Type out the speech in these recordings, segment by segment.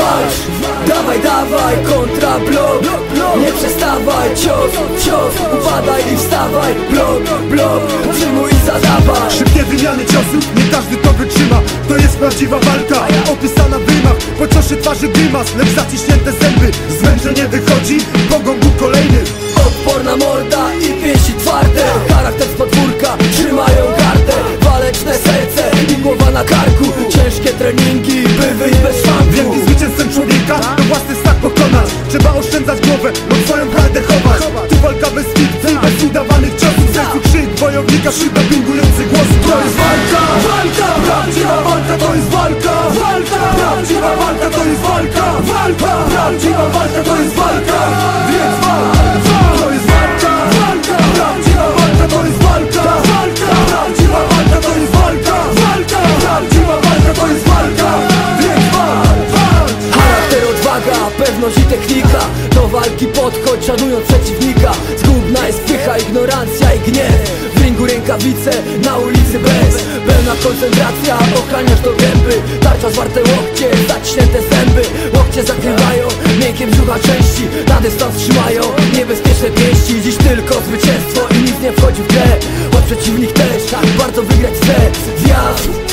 walcz Dawaj, dawaj, kontra blok. Nie przestawaj, cios, cios Upadaj i wstawaj, blok, blok Przyjmuj i zadawaj. Szybkie wymiany ciosów, nie każdy to wytrzyma. To jest prawdziwa walka, opisana w rymach. Po ciosie twarzy grymas, lecz zaciśnięte zęby. Zmęczenie wychodzi, pogon był kolejny. Odporna morda i pięści twarde. Charakter z podwórka, trzymają gardę Waleczne serce i głowa na karku. Ciężkie treningi, Trzeba oszczędzać głowę, bo swoją prawdę chować Tu walka bez fikcji, bez udawanych ciosów W sercu krzyk wojownika, szyba pingujący głos. To jest walka, walka, prawdziwa walka to jest walka. Walka, prawdziwa walka to jest walka. Walka, prawdziwa walka to jest walka pycha, ignorancja i gniew. W ringu rękawice, na ulicy bez. Pełna koncentracja, ochraniasz do gęby. Tarcza zwarte łokcie, zaciśnięte zęby. Łokcie zakrywają, miękkie brzucha części. Na dystans trzymają, niebezpieczne pięści. Dziś tylko zwycięstwo i nic nie wchodzi w grę. Choć przeciwnik też, tak bardzo wygrać chce Wjazd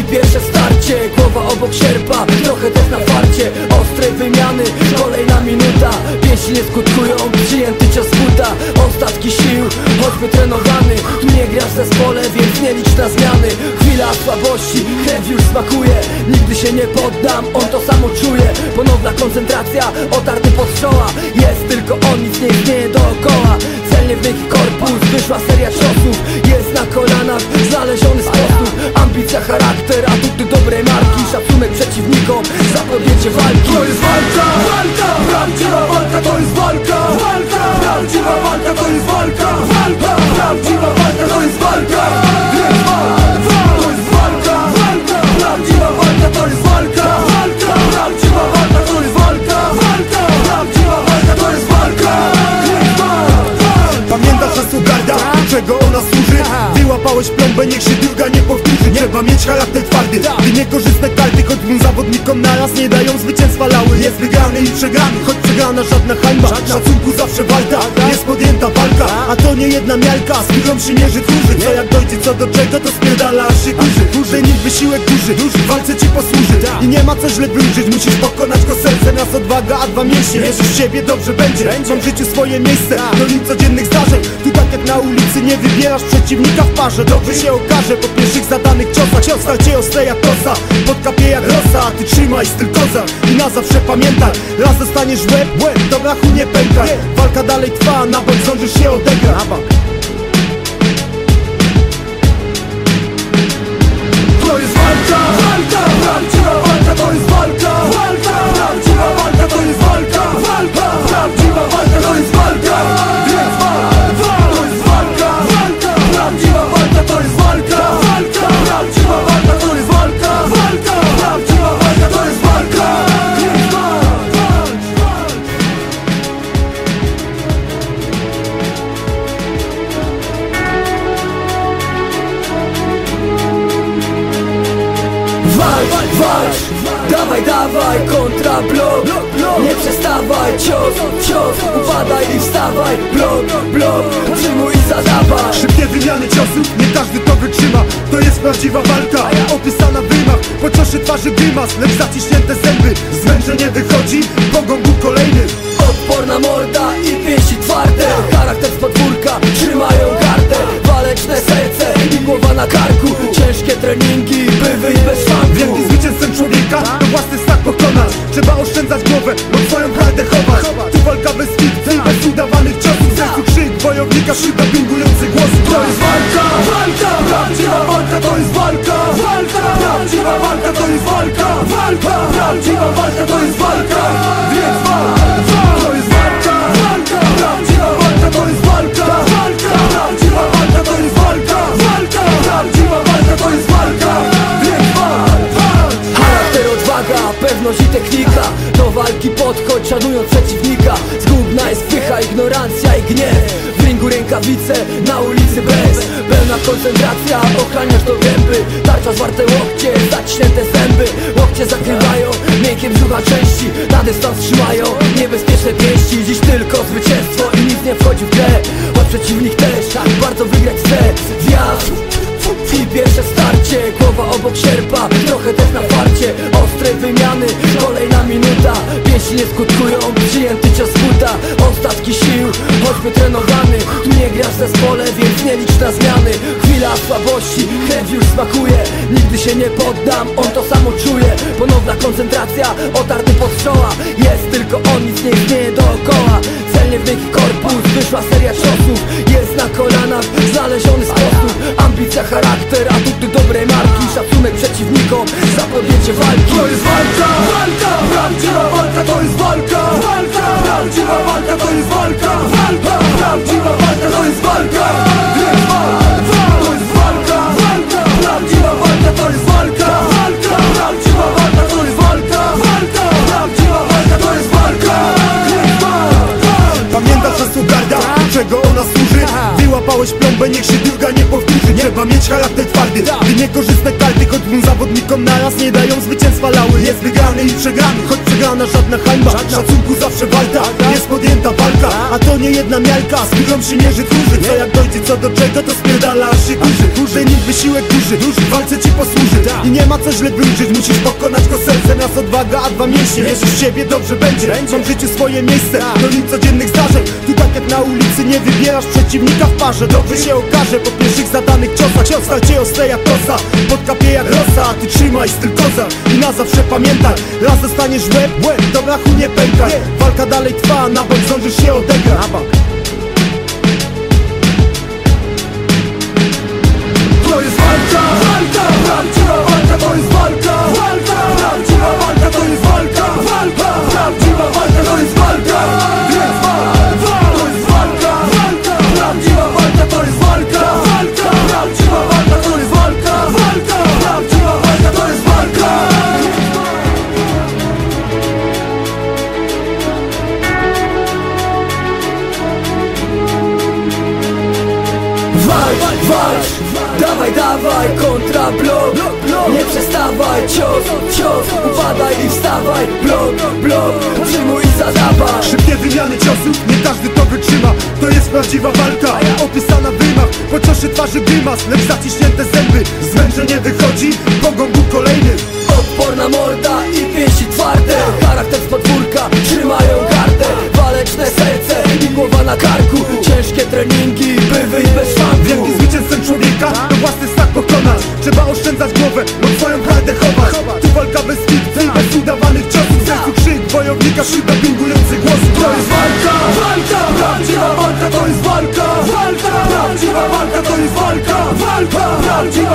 i pierwsze starcie, głowa obok sierpa Trochę też na farcie, ostrej wymiany Kolejna minuta, pięści nie skutkują Przyjęty cios buta, ostatki sił Choćby trenowany, tu nie grasz w zespole Więc nie licz na zmiany. Chwila słabości, krew już smakuje. Nigdy się nie poddam, on to samo czuje. Ponowna koncentracja, otarty pod czoła. Jest tylko on, nic nie istnieje dookoła. Celnie w korpus, wyszła seria ciosów. Jest na kolanach, znaleziony sposób. Ambicja, charakter, atuty dobrej marki Trzeba mieć charakter twardy, by niekorzystne karty Choć dwóm zawodnikom naraz nie dają zwycięstwa lały. Jest wygrany i przegrany, choć przegrana żadna hańba. Szacunku zawsze walka, jest podjęta walka A to nie jedna miarka, z którą się mierzy tłurzy Co jak dojdzie co do czego, to spierdala aż się kurzy. Ten ich wysiłek duży, w walce ci posłuży. I nie ma co źle wróżyć, musisz pokonać go serce. Raz odwaga, a dwa mięśnie, wierzysz w siebie, dobrze będzie. Mam w życiu swoje miejsce, do nim codziennych zdarzeń. Tak na ulicy, nie wybierasz przeciwnika w parze. Dobrze się okaże po pierwszych zadanych ciosach. Ciosach cię ostre jak kosa, podkapie jak rosa A ty trzymaj styl koza i na zawsze pamiętaj. Raz dostaniesz łeb, łeb, to brachu nie pękaj. Walka dalej trwa, na bok się odegrać Walcz, walcz, dawaj, dawaj, kontra blok. Nie przestawaj, cios, cios. Upadaj i wstawaj, blok, blok. Przyjmuj i zadawaj. Szybkie wymiany ciosów, nie każdy to wytrzyma. To jest prawdziwa walka, opisana w rymach. Po ciosie twarzy grymas, lecz zaciśnięte zęby. Zmęczenie wychodzi, pogon był kolejny. Odporna morda i pięści twarde. Charakter z podwórka, trzymają gardę. Waleczne serce i głowa na karku. Ciężkie treningi, głowę, bo swoją prawdę chować Tu walka bez fikcji, bez udawanych ciosów. Sercu krzyk wojownika, szyba na ulicy bez. Pełna koncentracja, ochraniasz do gęby. Tarcza zwarte łokcie, zaciśnięte zęby. Łokcie zakrywają, miękkie brzucha części. Na dystans trzymają, niebezpieczne pięści. Dziś tylko zwycięstwo i nic nie wchodzi w grę. Choć przeciwnik też, tak bardzo wygrać chce. Wjazd i pierwsze starcie, głowa obok sierpa Trochę też na farcie, ostre wymiany Kolejna minuta, pięści nie skutkują Przyjęty cios buta, ostatki sił Choćby trenowany, tu nie grasz w zespole Więc nie licz na zmiany. Chwila słabości, krew już smakuje. Nigdy się nie poddam, on to samo czuje. Ponowna koncentracja, otarty pod szoła Jest tylko on, nic nie istnieje dookoła. Celnie w wielki korpus, wyszła seria ciosów. Jest na kolanach, znaleziony sposób. Ambicja, charakter, atuty dobrej marki. Szacunek przeciwnikom za podjęcie walki. To jest walka, walka Pamiętasz czego ona służy? Wyłapałeś plombę, niech się druga nie powtórzy. Trzeba mieć charakter twardy, gdy niekorzystne karty Choć dwóm zawodnikom naraz nie dają zwycięstwa lały. Jest wygrany i przegrany, choć przegrana żadna hańba. Szacunku zawsze walka, podjęta walka A to nie jedna miarka, z którą się mierzy tłurzy Co jak dojdzie co do czego, to spierdala się kurzy. Ten ich wysiłek duży, w walce ci posłuży. I nie ma co źle wróżyć, musisz pokonać go sercem. Raz odwaga, a dwa mięśnie, wierzysz w siebie, dobrze będzie. Mam w życiu swoje miejsce, do nim codziennych zdarzeń. Tu tak jak na ulicy nie wybierasz przeciwnika w parze. Dobrze się okaże po pierwszych zadanych ciosach. Cios cię ostre jak kosa, podkapie jak rosa A ty trzymaj styl koza. I na zawsze pamiętaj Raz dostaniesz w łeb, łeb, do brachu nie pękaj. Walka dalej trwa, na bok Rządzi się odega Przyjmuj i zadawaj Szybkie wymiany ciosów, nie każdy to wytrzyma. To jest prawdziwa walka, opisana w rymach Po ciosie twarzy grymas, lecz zaciśnięte zęby. Zmęczenie wychodzi, po gongu kolejny. Odporna morda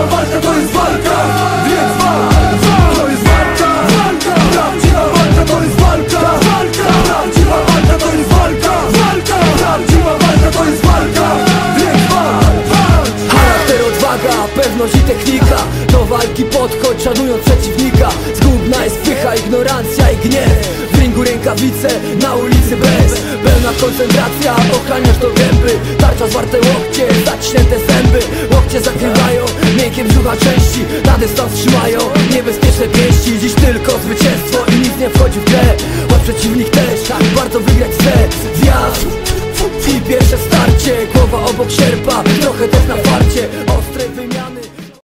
walka to jest walka Więc walka. To jest walka, Prawdziwa walka to jest walka Prawdziwa walka to jest walka Prawdziwa walka to jest walka Więc walka. Charakter, odwaga, pewność i technika. Do walki podchodź, szanując przeciwnika. Zgubna jest pycha, ignorancja i gniew. Ringu rękawice, na ulicy bez. Pełna koncentracja, ochraniasz do gęby. Tarcza zwarte zęby Łokcie zakrywają, miękkie brzucha części. Na dystans trzymają, niebezpieczne pięści. Dziś tylko zwycięstwo i nic nie wchodzi w grę. Choć przeciwnik też, tak bardzo wygrać chce Wjazd i pierwsze starcie, głowa obok sierpa Trochę też na farcie,